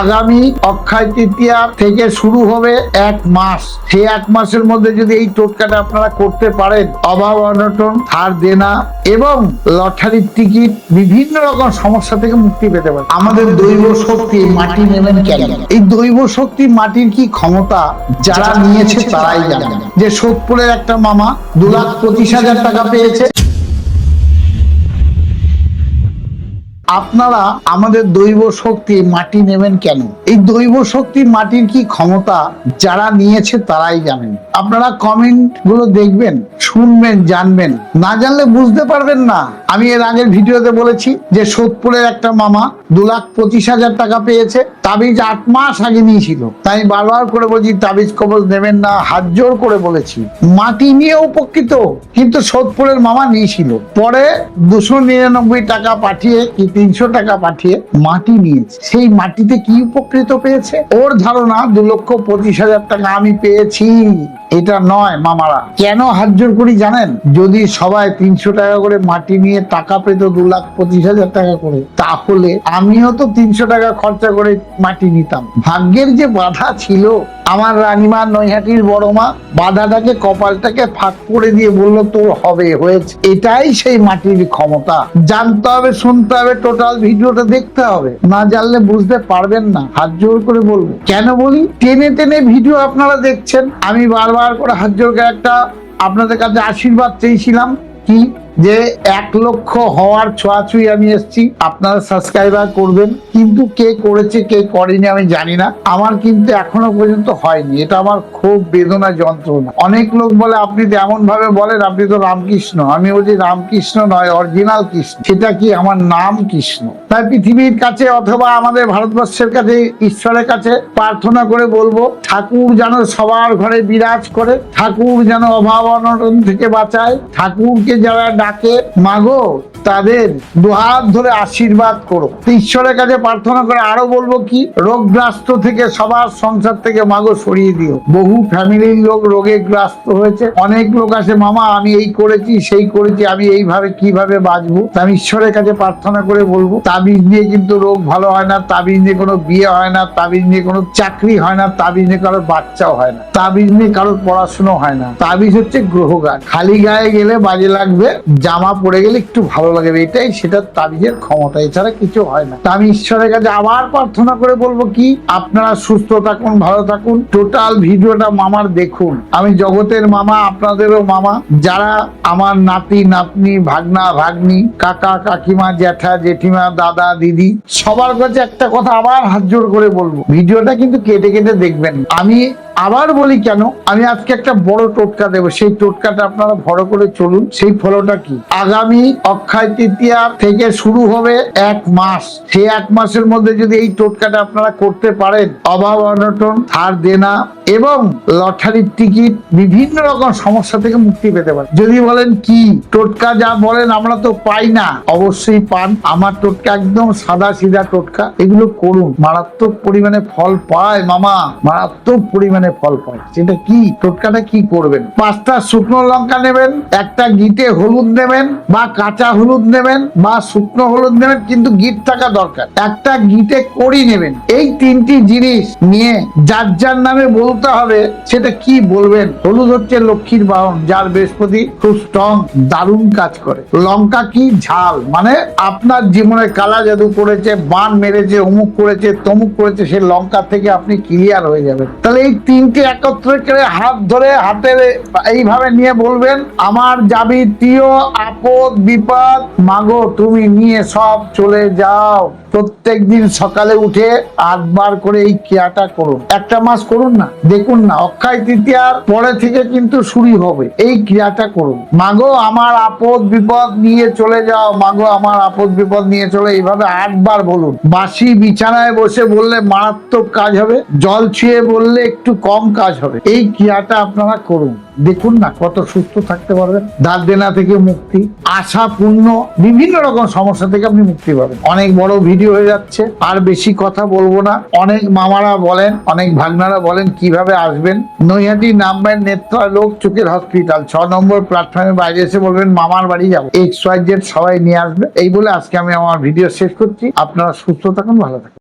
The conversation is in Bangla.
আগামী অক্ষয় তৃতীয়া থেকে শুরু হবে এক মাস। সেই এক মাসের মধ্যে যদি এই টোটকাটা আপনারা করতে পারেন, অভাব, অনটন ধার দেনা এবং লটারির টিকিট, বিভিন্ন রকম সমস্যা থেকে মুক্তি পেতে পারেন। আমাদের দৈব শক্তি মাটি নেবেন কেন? এই দৈব শক্তি মাটির কি ক্ষমতা? যারা নিয়েছে তারাই জানেন যে সোদপুরের একটা মামা দু লাখ পঁচিশ হাজার টাকা পেয়েছে। আপনারা আমাদের দৈব শক্তি মাটি নেবেন কেন? এই দৈব শক্তি মাটির কি ক্ষমতা যারা নিয়েছে তারাই জানেন। আপনারা কমেন্টগুলো দেখবেন, শুনবেন, জানবেন। না জানলে বুঝতে পারবেন না। আমি এর আগের ভিডিওতে বলেছি যে সোদপুরের একটা মামা দু লাখ পঁচিশ হাজার টাকা পেয়েছে। তাবিজ আট মাস আগে নিয়েছিল। তাই বারবার করে বলছি, তাবিজ কবজ নেবেন না, হাত জোর করে বলেছি। মাটি নিয়ে উপকৃত, কিন্তু সোদপুরের মামা নিয়েছিল। পরে দুশো নিরানব্বই টাকা পাঠিয়ে কি তিনশো টাকা পাঠিয়ে মাটি নিয়েছে। সেই মাটিতে কি উপকৃত পেয়েছে? ওর ধারণা দু লক্ষ পঁচিশ হাজার টাকা আমি পেয়েছি। এটা নয়, মামারা। কেন হাত জোর করি জানেন? যদি সবাই তিনশো টাকা করে মাটি নিয়ে টাকা পেত দু লাখ পঁচিশ হাজার টাকা করে, তাহলে আমিও তো তিনশো টাকা খরচা করে মাটি নিতাম। ভাগ্যের যে বাধা ছিল, আমার রানীমা নৈহাটির বড় মা বাধাটাকে, কপালটাকে ফাঁক করে দিয়ে বলল, তোর হবে, হয়েছে। এটাই সেই মাটির ক্ষমতা। জানতে হবে, শুনতে হবে টোটাল ভিডিওটা দেখতে হবে। না জানলে বুঝতে পারবেন না। হাত জোর করে বলব। কেন বলি? টেনে টেনে ভিডিও আপনারা দেখছেন, আমি বারবার করে হাত জোর একটা আপনাদের কাছে আশীর্বাদ চেয়েছিলাম। কি? যে এক লক্ষ হওয়ার ছোঁয়াছুঁই আমি এসেছি। আপনারা সাবস্ক্রাইবার করবেন। কিন্তু কে করেছে, কে করেনি আমি জানি না। আমার কিন্তু এখনও পর্যন্ত হয়নি। এটা আমার খুব বেদনা যন্ত্রণা। অনেক লোক বলে, আপনি তো এমন ভাবে বলেন, আপনি তো রামকৃষ্ণ। আমি বলছি, রামকৃষ্ণ নয় অরিজিনাল কৃষ্ণ। সেটা কি আমার নাম কৃষ্ণ? তাই পৃথিবীর কাছে অথবা আমাদের ভারতবর্ষের কাছে, ঈশ্বরের কাছে প্রার্থনা করে বলব, ঠাকুর যেন সবার ঘরে বিরাজ করে, ঠাকুর যেন অভাব অনটন থেকে বাঁচায়, ঠাকুরকে যারা ডাকে মাগো তাদের দুহাত ধরে আশীর্বাদ করো। ঈশ্বরের কাছে প্রার্থনা করে আরও বলব কি, রোগগ্রস্ত থেকে সবার সংসার থেকে মাগো সরিয়ে দিও। বহু ফ্যামিলির লোক রোগে গ্রস্ত হয়েছে। অনেক লোক আছে, মামা, আমি এই করেছি, সেই করেছি, আমি এইভাবে কীভাবে বাঁচবো? আমি ঈশ্বরের কাছে প্রার্থনা করে বলব, তাবিজ নিয়ে কিন্তু রোগ ভালো হয় না, তাবিজ নিয়ে কোনো বিয়ে হয় না, তাবিজ নিয়ে কোনো চাকরি হয় না, তাবিজ নিয়ে কারোর বাচ্চাও হয় না, তাবিজ নিয়ে কারোর পড়াশোনা হয় না, তাবিজ হচ্ছে গ্রহগান। খালি গায়ে গেলে বাজে লাগবে, জামা পরে গেলে একটু ভালো লাগবে এটাই সেটা তাবিজের ক্ষমতা, এছাড়া কিছু হয় না। আমি ঈশ্বরের কাছে আবার প্রার্থনা করে বলব কি, আপনারা সুস্থ থাকুন, ভালো থাকুন টোটাল ভিডিওটা মামার দেখুন। আমি জগতের মামা, আপনাদেরও মামা। যারা আমার নাতি, নাতনি, ভাগনা, ভাগ্নি, কাকা, কাকিমা, জ্যাঠা, জেঠিমা, দাদা, দিদি, সবার কাছে একটা কথা আবার হাত জোর করে বলব। ভিডিওটা কিন্তু কেটে কেটে দেখবেন। আমি আবার বলি কেন, আমি আজকে একটা বড় টোটকা দেবো। সেই টোটকাটা আপনারা ভরো করে চলুন। সেই ফলোটা কি? আগামী অক্ষয় তৃতীয়া থেকে শুরু হবে এক মাস। সেই এক মাসের মধ্যে যদি এই টোটকাটা আপনারা করতে পারেন, অভাব, অনটন ধার দেনা এবং লটারির টিকিট, বিভিন্ন রকম সমস্যা থেকে মুক্তি পেতে পারেন। যদি বলেন কি? টোটকা যা বলেন, আমরা তো পাই না। অবশ্যই পান। আমার টোটকা একদম সাদা সিধা টোটকা। এগুলো করুন। মারাত্মক পরিমাণে ফল পায় মামা। মারাত্মক পরিমাণে। ফল পায়। সেটা কি? টোটকাটা কি করবেন? পাঁচটা শুকনো লঙ্কা নেবেন, একটা গিটে হলুদ নেবেন, বা কাঁচা হলুদ নেবেন, বা শুকনো হলুদ নেবেন, কিন্তু গিট থাকা দরকার। একটা গিটে কড়ি নেবেন। এই তিনটি জিনিস নিয়ে যার যার নামে বলতে হবে, সেটা কি বলবেন? হলুদ হচ্ছে লক্ষ্মীর বাহন, যার বৃহস্পতি খুব স্ট্রং দারুণ কাজ করে। লঙ্কা কি ঝাল? মানে আপনার জীবনে কালা জাদু করেছে, বান মেরেছে, অমুক করেছে, তমুক করেছে, সে লঙ্কা থেকে আপনি ক্লিয়ার হয়ে যাবেন। তাহলে এই তিনটে একত্রে করে হাত ধরে হাতের এইভাবে নিয়ে বলবেন, আমার যাবতীয় আপদ বিপদ মাগো, তুমি নিয়ে সব চলে যাও। প্রত্যেক দিন সকালে উঠে আটবার করে এই ক্রিয়াটা করুন। একটা মাস করুন না, দেখুন না, অক্ষয় তৃতীয়ার পরে থেকে কিন্তু শুরু হবে। এই ক্রিয়াটা করুন। মাগো, আমার আপদ বিপদ নিয়ে চলে যাও। মাগো, আমার আপদ বিপদ নিয়ে চলে, এইভাবে আটবার বলুন। বাসি বিছানায় বসে বললে মারাত্মক কাজ হবে, জল ছুঁয়ে বললে একটু কম কাজ হবে। এই ক্রিয়াটা আপনারা করুন। দেখুন না কত সুস্থ থাকতে পারবেন। দাঁত দেনা থেকে মুক্তি আশা পূর্ণ বিভিন্ন রকম সমস্যা থেকে আপনি মুক্তি পাবেন। অনেক বড় ভিডিও হয়ে যাচ্ছে, আর বেশি কথা বলব না। অনেক মামারা বলেন, অনেক ভাগনারা বলেন কীভাবে আসবেন। নৈহাটি নামবেন নেত্রালোক চোখের হসপিটাল। ছ নম্বর প্ল্যাটফর্মের বাইরে এসে বলবেন, মামার বাড়ি যাব। এক্স ওয়াই জেড সবাই নিয়ে আসবে। এই বলে আজকে আমি আমার ভিডিও শেষ করছি। আপনারা সুস্থ থাকুন, ভালো থাকুন।